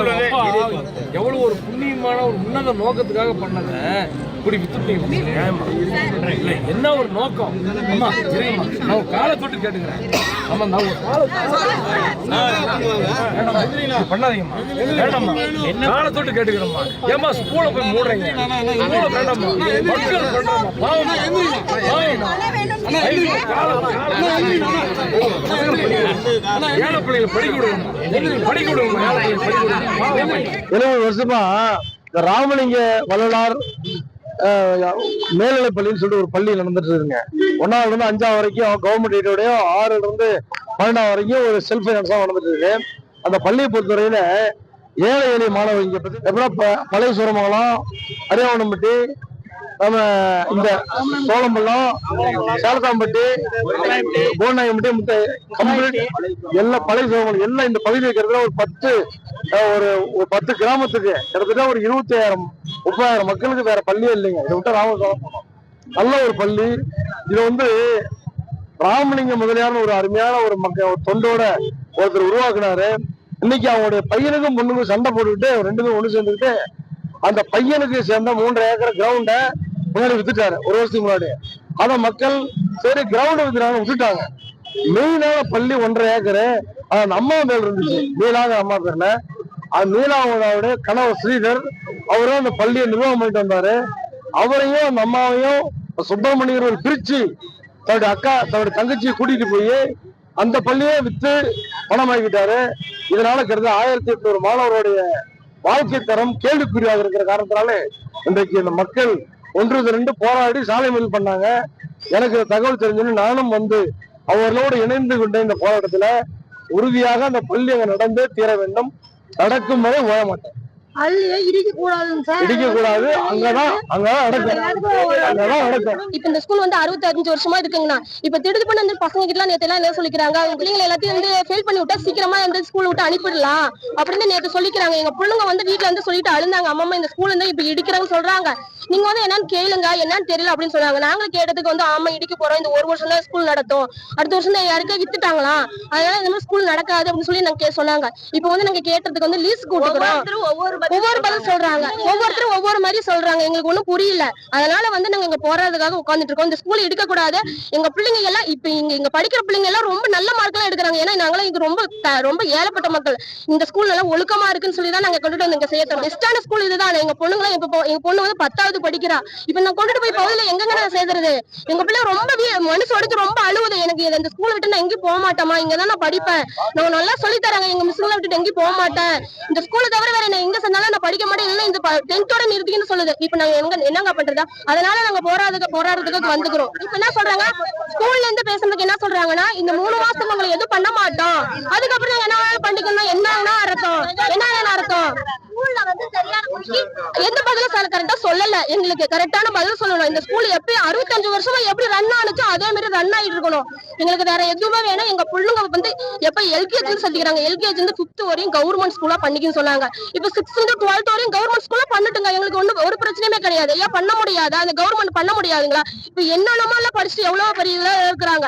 அப்பா எவ்வளவு ஒரு புண்ணியமான ஒரு உன்னத நோக்கத்துக்காக பண்ணத இப்படி வித்துட்டீங்க. என்ன ஒரு நோக்கம்? அம்மா சரிங்கம்மா நான் ஒரு காலை தொட்டு கேட்டுக்கிறேன். ஆமா நான் ஒரு காலை பண்ணாதீங்கம்மா. வேண்டாம்மா. காலை தொட்டு கேட்டுக்கிறேம்மா. ஏம்மா ஸ்கூல போய் மூடுறீங்க. ஸ்கூல வேண்டாம்மா. மக்கள் பாவம். பாவம். எழுபது வருஷமா இந்த ராமலிங்க வள்ளலார் அஹ், மேல்நிலைப் பள்ளின்னு சொல்லிட்டு ஒரு பள்ளி நடந்துட்டு இருக்குங்க. ஒன்னாவதுல இருந்து அஞ்சாவது வரைக்கும் கவர்மெண்ட் எய்டோடய ஆறுல இருந்து பன்னெண்டாவது வரைக்கும் ஒரு செல்ஃப் ஃபைனான்ஸா நடந்துட்டு இருக்கு. அந்த பள்ளியை பொறுத்தவரையில ஏழை எளிய மாணவர்கள் இங்க பத்தி எப்படின்னா பழைய சூரமங்கலம் அரியாவனம்பட்டி நம்ம இந்த சோளம்பள்ளம் சேலத்தாம்பட்டி போனாயம்பட்டி முட்டை கம்ப்ளீட் எல்லா பழைய சோழர்கள் எல்லாம் இந்த பகுதியில் இருக்கிறதுல ஒரு பத்து ஒரு ஒரு பத்து கிராமத்துக்கு. கிட்டத்தட்ட ஒரு இருபத்தி ஆயிரம் முப்பதாயிரம் மக்களுக்கு வேற பள்ளியே இல்லைங்க. இதை விட்டு ராமசாமி நல்ல ஒரு பள்ளி. இது வந்து ராமலிங்க முதலியான ஒரு அருமையான ஒரு மக்க ஒரு தொண்டோட ஒருத்தர் உருவாக்குனாரு. இன்னைக்கு அவங்களுடைய பையனுக்கும் பொண்ணுக்கும் சண்டை போட்டுக்கிட்டு ரெண்டுமே ஒண்ணு சேர்ந்துக்கிட்டு அந்த பையனுக்கு சேர்ந்த மூன்றரை ஏக்கர் கிரவுண்ட முன்னாடி வித்துட்டாரு. ஒரு வருஷத்துக்கு முன்னாடி. ஆனா மக்கள் சரி கிரவுண்ட் வித்துறாங்க விட்டுட்டாங்க மெயினான பள்ளி ஒன்றரை ஏக்கரு. அது அம்மா பேர் இருந்துச்சு. மீனாக அம்மா பேர்ல. அது நீலாவோட கணவர் ஸ்ரீதர் அவரும் அந்த பள்ளியை நிர்வாகம் பண்ணிட்டு வந்தாரு. அவரையும் அந்த அம்மாவையும் சுப்பிரமணியர் பிரிச்சு தன்னுடைய அக்கா தன்னுடைய தங்கச்சியை கூட்டிட்டு போய் அந்த பள்ளியே வித்து பணமாக்கிட்டாரு. இதனால கிட்டத்தட்ட ஆயிரத்தி எட்நூறு மாணவருடைய வாழ்க்கை தரம் கேள்விக்குறியாக இருக்கிற காரணத்தினாலே இன்றைக்கு இந்த மக்கள் ஒன்று ரெண்டு போராடி சாலை மறியல் பண்ணாங்க. எனக்கு தகவல் தெரிஞ்சோன்னு நானும் வந்து அவர்களோடு இணைந்து கொண்ட இந்த போராட்டத்துல உறுதியாக அந்த பள்ளி அங்க நடந்தே தீர வேண்டும். நடக்கும் வரை ஓய மாட்டேன். பள்ளியை இடிக்க கூடாதுங்க சார் இடிக்க கூடாது அங்கதான் அங்கதான் நடக்கும். அங்கதான் நடக்கும். இப்ப இந்த ஸ்கூல் வந்து அறுபத்தஞ்சு வருஷமா இருக்குங்கண்ணா. இப்ப திடுது பண்ண இந்த பசங்க கிட்ட நேத்து எல்லாம் என்ன சொல்லிக்கிறாங்க? அவங்க பிள்ளைங்களை எல்லாத்தையும் வந்து ஃபெயில் பண்ணி விட்டா சீக்கிரமா இந்த ஸ்கூல் விட்டு அனுப்பிடலாம். அப்படின்னு நேத்து சொல்லிக்கிறாங்க. எங்க பிள்ளைங்க வந்து வீட்ல இருந்து சொல்லிட்டு அழுந்தாங்க. அம்மா இந்த ஸ்கூல் வந்து இப்ப இடிக்கிறாங்க சொல்றாங்க. நீங்க வந்து என்னன்னு கேளுங்க. என்னன்னு தெரியல அப்படின்னு சொன்னாங்க. நாங்களும் கேட்டதுக்கு வந்து ஆமா இடிக்க போறோம். இந்த ஒரு வருஷம் தான் ஸ்கூல் நடத்தும். அடுத்த வருஷம் தான் யாருக்கே வித்துட்டாங்களா அதனால இந்த மாதிரி ஸ்கூல் நடக்காது அப்படின்னு சொல்லி நாங்க கே- சொன்னாங்க. இப்ப வந்து நாங்க கேட்டதுக்கு வந்து லீஸ் கூட்டுக்கிறோம். ஒவ்வொரு பதில் சொல்றாங்க. ஒவ்வொருத்தரும் ஒவ்வொரு மாதிரி சொல்றாங்க. எங்களுக்கு ஒண்ணும் புரியல. அதனால வந்து நாங்க இங்க போராடுறதுக்காக உட்கார்ந்துட்டு இருக்கோம். இந்த ஸ்கூல் எடுக்க கூடாது. எங்க பிள்ளைங்க எல்லாம் இப்ப இங்க இங்க படிக்கிற பிள்ளைங்க எல்லாம் ரொம்ப நல்ல மார்க் எல்லாம் எடுக்கிறாங்க. ஏன்னா நாங்களாம் இங்க ரொம்ப ரொம்ப ஏழப்பட்ட மக்கள். இந்த ஸ்கூல் நல்லா ஒழுக்கமா இருக்குன்னு சொல்லி தான் நாங்க கொண்டுட்டு வந்து இங்க சேர்த்தோம் பெஸ்டான ஸ்கூல் இதுதான். எங்க பொண்ணுங்களாம் இப்ப எங்க பொண்ணு வந்து பத்தாவது படிக்கிறா. இப்ப நான் கொண்டுட்டு போய் பகுதியில எங்கங்க நான் சேர்த்துறது எங்க பிள்ளை ரொம்ப மனசு உடைச்சு ரொம்ப அழுவுது. எனக்கு இது- இந்த ஸ்கூல் விட்டு நான் எங்கேயும் போக மாட்டேமா இங்க தான் நான் படிப்பேன். நான் நல்லா சொல்லி தராங்க. எங்க மிஸ்களை விட்டுட்டு எங்கேயும் போக மாட்டேன். இந்த ஸ்கூலை தவிர வேற நான் எங்க செஞ்சாலும் நான் படிக்க மாட்டேன். இல்ல இந்த டென்த்தோட நிறுத்தின்னு சொல்லுது. இப்ப நாங்க எங்க என்னங்க பண்றதா? அதனால நாங்க போராடுறதுக்கு போராடுறதுக்கு வந்துக்கிறோம். இப்ப என்ன சொல்றாங்க? ஸ்கூல்ல இருந்து பேசுறதுக்கு என்ன சொல்றாங்கன்னா இந்த மூணு மாசம் உங்களை எதுவும் பண்ண மாட்டோம். அதுக்கப்புறம் என்ன எந்த பதிலும் சார் கரெக்டா சொல்லல? எங்களுக்கு கரெக்டான பதில் சொல்லணும். இந்த ஸ்கூல் எப்படி அறுபத்தஞ்சு வருஷமா எப்படி ரன் ஆனுச்சோ அதே மாதிரி ரன் ஆயிட்டு இருக்கணும். எங்களுக்கு வேற எதுவுமே வேணும். எங்க பிள்ளைங்க வந்து எப்ப எல்கேஜி சொல்லிக்கிறாங்க. எல்கேஜி இருந்து பிப்த் வரையும் கவர்மெண்ட் ஸ்கூலா பண்ணிக்கன்னு சொன்னாங்க. இப்ப சிக்ஸ்த் இருந்து டுவெல்த் வரையும் கவர்மெண்ட் ஸ்கூலா பண்ணட்டுங்க. எங்களுக்கு ஒண்ணு ஒரு பிரச்சனையுமே கிடையாது. ஏன் பண்ண முடியாது? அந்த கவர்மெண்ட் பண்ண முடியாதுங்களா? இப்ப என்னென்னமோ எல்லாம் படிச்சுட்டு எவ்வளவு பெரிய இருக்கிறாங்க.